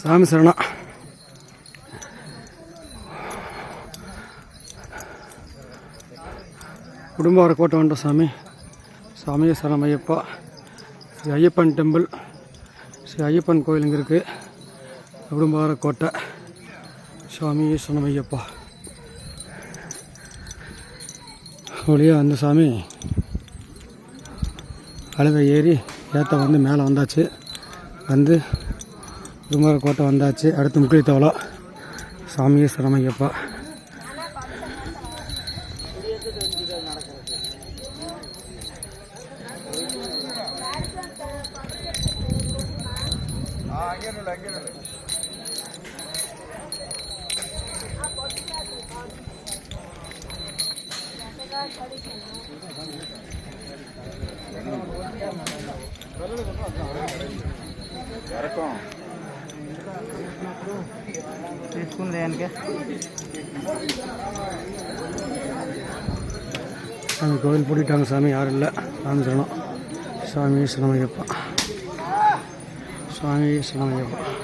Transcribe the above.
சாமி சரணம். குடும்பார கோட்டை வந்துட்டோம் சாமி. சாமியே சரணம் ஐயப்பா. ஸ்ரீ ஐயப்பன் டெம்பிள் ஸ்ரீ ஐயப்பன் கோயில் இங்கே இருக்குது குடும்பார கோட்டை. சாமியே சரணம் ஐயப்பா. வழியாக அந்த சாமி. அழுகை ஏறி ஏற்ற வந்து மேலே வந்தாச்சு. வந்து குடும்பார கோட்டை வந்தாச்சு. அடுத்து முக்கிய தவளம் சாமியே சரணம் வணக்கம் తీసుకుంది దేనికి சாமி கோவில் பூட்டிட்டாங்க சாமி யாரும் இல்லை சாமி சரணம் சாமி சரணம் ஐயப்பா சாமி சரணம் ஐயப்பா